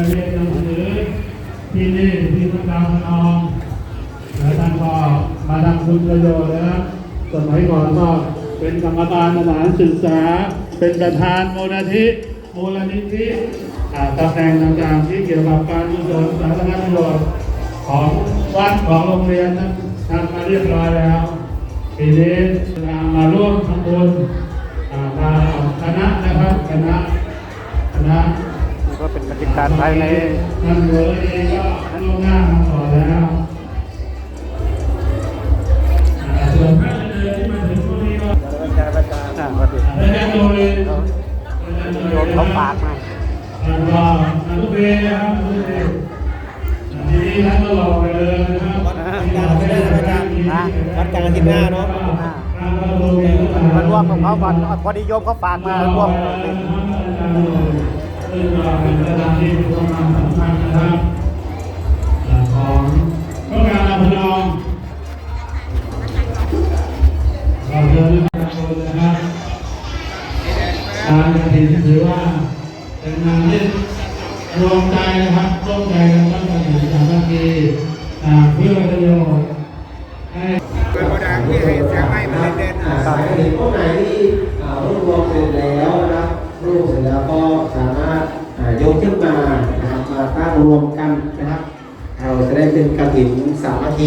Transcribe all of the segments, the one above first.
จะเรียนหนังสือที่นี่ที่พระดาวพนองแล้วท่านก็มาทำคุณประโยชน์นะครับสมัยก่อนก็เป็นกรรมการสถานศึกษา เป็นประธานมูลนิธิมูลนิธิอาตำแหน่งต่างๆที่เกี่ยวกับการกุศลสาธารณประโยชน์ของวัดของโรงเรียนนั้นทำมาเรียบร้อยแล้วปีนี้มาร่วมทำบุญมาคณะนะครับคณะคณะ เป็นบรรยากาศภายในท่านเหลือเองก็ล่วงหน้ามาก่อนแล้วอ่าส่วนพระเดินที่มาถึงพวกนี้ก็อ่าพอดีอาจารย์โยเลยโยมเขาฝากมาท่านก็อนุเบศนะครับอนุเบศทีนี้ท่านก็หลอไปเลยนะครับวัดกางไม่ได้นะอาจารย์นะวัดกลางอาทิตย์หน้าเนาะมาร่วมกับเขาก่อนพอดีโยมเขาฝากมาร่วม ซึ่งเราเป็นสถานที่มีความสำคัญนะครับ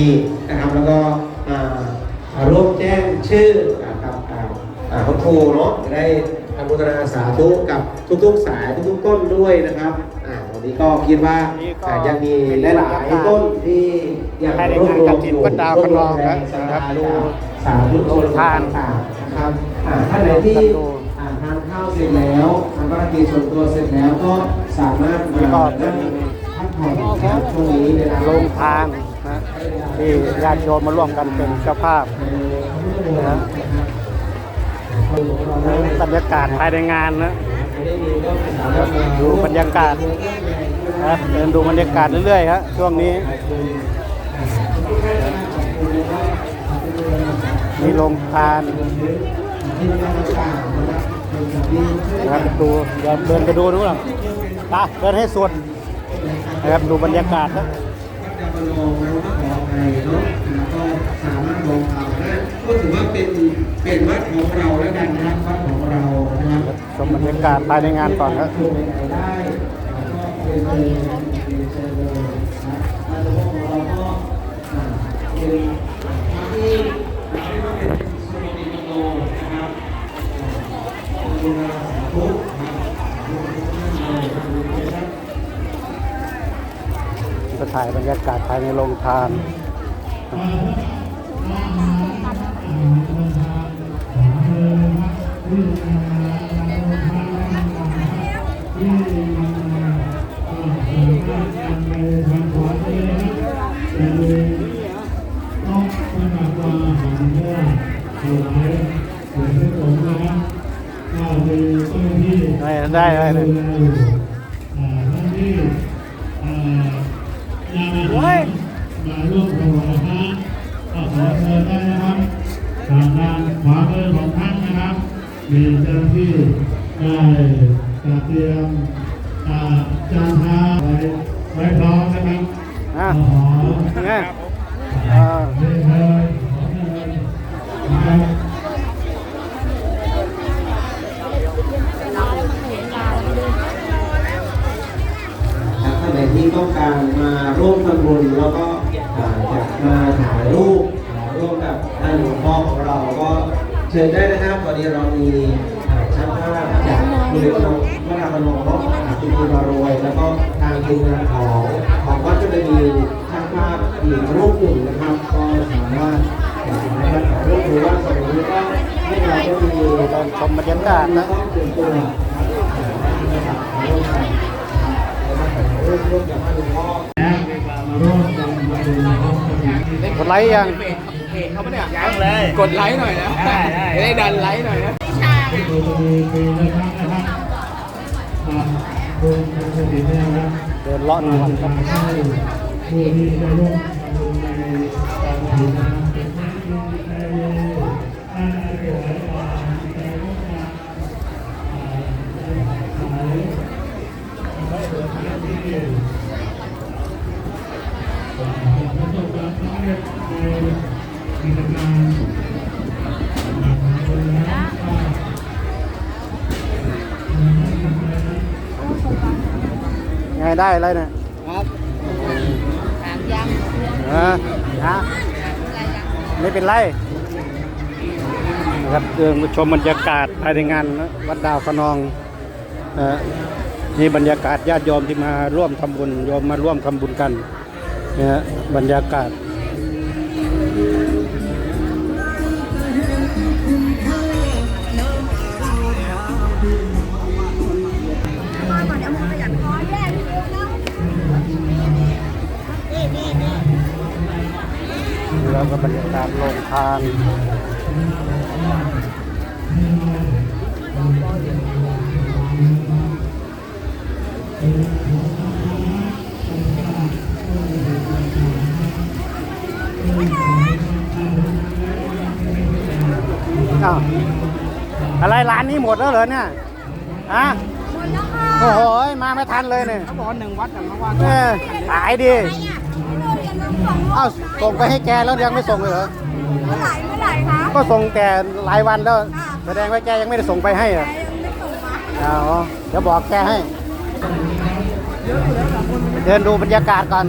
ีนะครับ แล้วก็ร่วมแจ้งชื่อกับพระครูเนาะจะได้อนุโมทนาสาธุกับทุกๆสายทุกๆต้นด้วยนะครับวันนี้ก็คิดว่าอ่ยังมีหลายๆต้นที่ยังรวบรวมอยู่รวบรวมแรงศรัทธาจากสาธุชนต่างๆนะครับท่านไหนที่ทานข้าวเสร็จแล้วทำภารกิจส่วนตัวเสร็จแล้วก็สามารถมานั่งพักผ่อนนะครับช่วงนี้เวลาลงทาน ที่ญาติโยมมาร่วมกันเป็นเจ้าภาพนะบรรยากาศภายในงานนะดูบรรยากาศนะเดินดูบรรยากาศเรื่อยๆครับช่วงนี้มีโรงทานนะครับดูเดินเดินไปดูนู้นหรอตาเดินให้สุดนะครับดูบรรยากาศนะ จะมาลองแล้วก็ขอไปเนาะแล้วก็สามารถลองทำได้ก็ถือว่าเป็นเป็นวัดของเราแล้วกันนะครับวัดของเรานะครับชมบรรยากาศภายในงานก่อนครับได้แล้วก็เป็นเชิญเลยนะแล้วของเราก็เป็นพระที่เรียกว่าเป็นะครับอ่าบูรณาสาธุนะครับจะถ่ายบรรยากาศภายในโรงทาน ได้ได้ได้เลยอ่าท่านที่อ่ายังไม่มาร่วมถวายพระก็ขอเชิญได้นะครับทางด้านขวามือของท่านนะครับมีเจ้าหน้าที่ได้จัดเตรียมอ่าจานทาไว้ไว้พร้อมนะครับอะขอไงอ่าเรียนเชิญขอเชิญ ต้องการมาร่วมทำบุญแล้วก็อ่าอยากมาถ่ายรูปร่วมกับท่านหลวงพ่อของเราก็เชิญได้นะครับวันนี้เรามีช่างภาพจากบริษัทพระรามนงเนาะอ่าคุณครูมารวยแล้วก็ทางทีมงานของของวัดก็จะมีช่างภาพอีกรูปหนึ่งนะครับ ก็สามารถอ่ามาถ่ายรูปหรือว่าสมัยนี้ก็ให้เราก็มีเดินชมบรรยากาศนะ ดไลค์ยังยังเลย กดไลค์หน่อยนะได้ได้ได้ดันไลค์หน่อยนะดูจะมีปีนะครับนะครับอ่าคุณคุณสถิตเนี่ยนะครับเดินเลาะหน่อยครับให้ผู้ที่ได้ร่วมทำบุญในการถือ ไงได้อะไรเนี่ยครับถามยังเออนะไม่เป็นไรนะครับเดินมาชมบรรยากาศภายในงานนะวัดดาวขนองเอ่อนี่บรรยากาศญาติโยมที่มาร่วมทำบุญโยมมาร่วมทำบุญกันเนี่ยฮะบรรยากาศ แล้วก็บรรยากาศโรงทานอ้าวอะไรร้านนี้หมดแล้วเหรอเนี่ยฮะหมดแล้วค่ะโอ้โหมาไม่ทันเลยเนี่ยเขาบอกว่าหนึ่งวัดแต่มาว่าเออขายดี อ้าบ ส่งไปให้แกแล้วยังไม่ส่งเลยเหรอ เมื่อไหร่เมื่อไหร่คะก็ส่งแต่หลายวันแล้ว แสดงว่าแกยังไม่ได้ส่งไปให้เหรอใครยังไม่ส่งมาเอาเดี๋ยวบอกแกให้ เดินดูบรรยากาศก่อน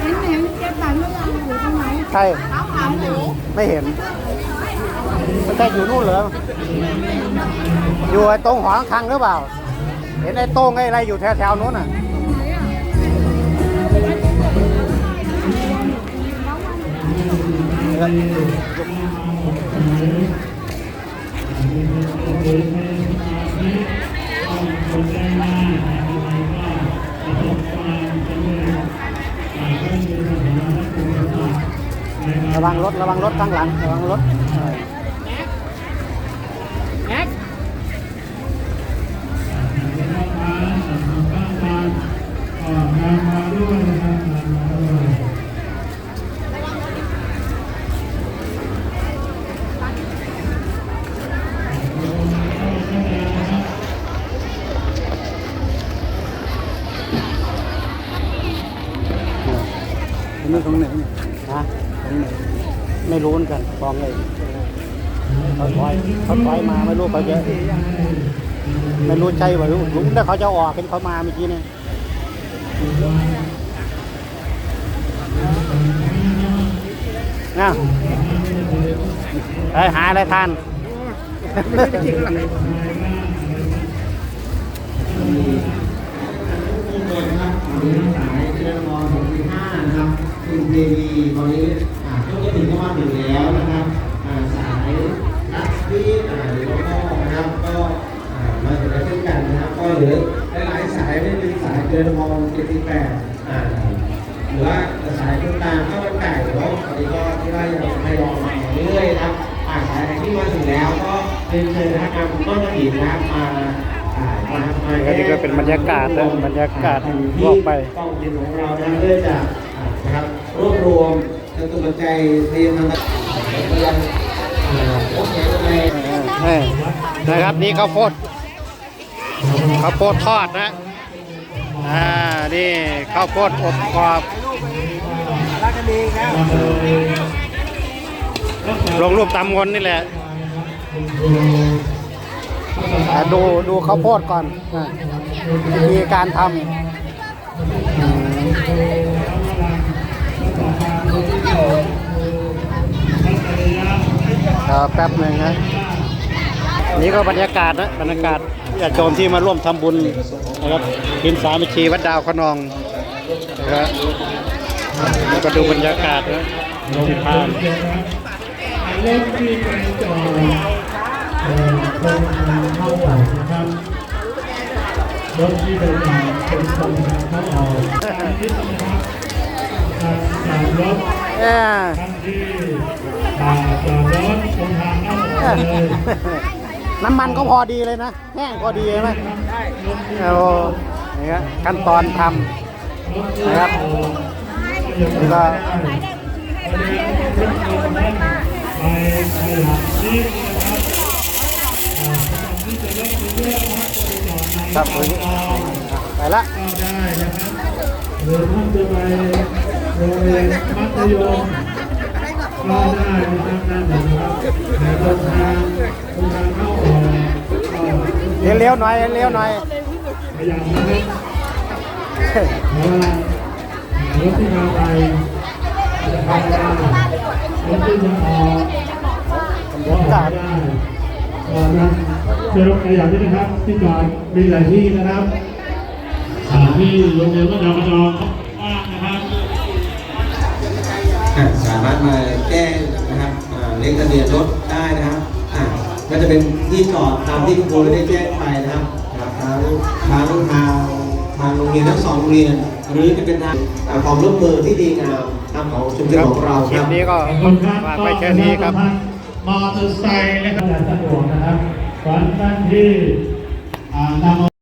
เห็นเห็นเก็บตังค์เมื่อไหร่อยู่ตรงไหนใช่เท้าขาหมูไม่เห็นไม่ใช่อยู่นู่นเหรอ อยู่ไอ้ตรงหอระฆังหรือเปล่า เห็นไอ้โต้งไอ้อะไรอยู่แถวๆนู้นน่ะ ระวังรถระวังรถข้างหลังระวังรถ อันนี้ของไหนเนี่ยฮะของไหนไม่รู้เหมือนกันฟองเลยเขาถอยเขาถอยมาไม่รู้เขาจะไม่รู้ใช่ป่ะรู้รู้แต่เขาจะออกเป็นเขามาเมื่อกี้เนี่ยนะไปหาอะไรทานทุกคนนะครับวันนี้สายเรื่อม นะครับคุณเทวีตอนนี้อ่าช่วงนี้ถึงก็มาถึงแล้วนะครับอ่าสายรัฐที่อ่าหรือว่าพ่อนะครับก็อ่ามาถึงแล้วเช่นกันนะครับ ก็เหลือหลายๆสายไม่เป็นสายเกินมองเจ็ดสิบแปดอ่าหรือว่าสายตรงกลางข้าวมันไก่เนาะตอนนี้ก็ที่ว่ายังทยอยมาเรื่อยๆนะครับอ่าสายไหนที่มาถึงแล้วก็เรียนเชิญนะครับคุณต้นกระถิ่นนะครับมาอ่ามามาอันนี้ก็เป็นบรรยากาศนะบรรยากาศทั่วไปกองดินของเรานะเพื่อจะอ่า นะครับรวบรวมจตุปัจจัยเตรียมมางอ่าพวกแกนอะไรนะครับนี่ข้าวโพดข้าวโพดทอดนะอ่านี่ข้าวโพดอบกรอบล้วลงรูปตามคนนี่แหละดูดูข้าวโพดก่อนวิธีการทำ ครับแป๊บหนึ่งนะนี่ก็บรรยากาศนะบรรยากาศญาติโยมที่มาร่วมทำบุญนะครับกินสามัคคีวัดดาวขนองนะครับแล้วก็ดูบรรยากาศนะลงทานรถที่ไปจอดเอ่อตรงทางเข้าออกนะครับรถที่ไปจอดเป็นตรงทางเข้าออกนิดนะครับการรถ เอ้ยท่านที่อ่าจอดรถตรงทางเข้าออกเลยน้ำมันก็พอดีเลยนะ แห้งพอดีใช่ไหมโอ้นี่ครับขั้นตอนทำนะครับนี่ก็ไปไปหลังนี้นะครับอ่าสำหรับที่จะเล่นไปเรื่อยนะครับจะไปจอดในครับไปละ ก็ได้นะครับหรือท่านจะไป โรงเรียนมัธยมก็ได้นะครับนั่นนะครับแต่ตรงทางตรงทางเข้าออกก็เลี้ยวๆหน่อยเลี้ยวๆหน่อยพยายามนะครับเพราะว่ารถที่มาไปจะเข้าได้รถที่จะออกก็ออกได้ก็นั้นเดี๋ยวขยับนิดนะครับที่จอดมีหลายที่นะครับสถานที่โรงเรียนวัดดาวกระจองามารถมาแจ้งนะครับอ่าเลขทะเบียนรถได้นะครับอ่าก็จะเป็นที่จอดตามที่คุณครูได้แจ้งไปนะครับนะครับทั้งทั้งทางทางโรงเรียนทั้งสองโรงเรียน หรือจะเป็นทางอ่าความร่วมมือที่ดีงามทางของชุมชนของเราคคลิรัปบนี้ก็ขอบคุณครับฝากไว้แค่นี้ครับ มอเตอร์ไซค์นะครับสะดวกนะครับวันท่านที่อ่านำ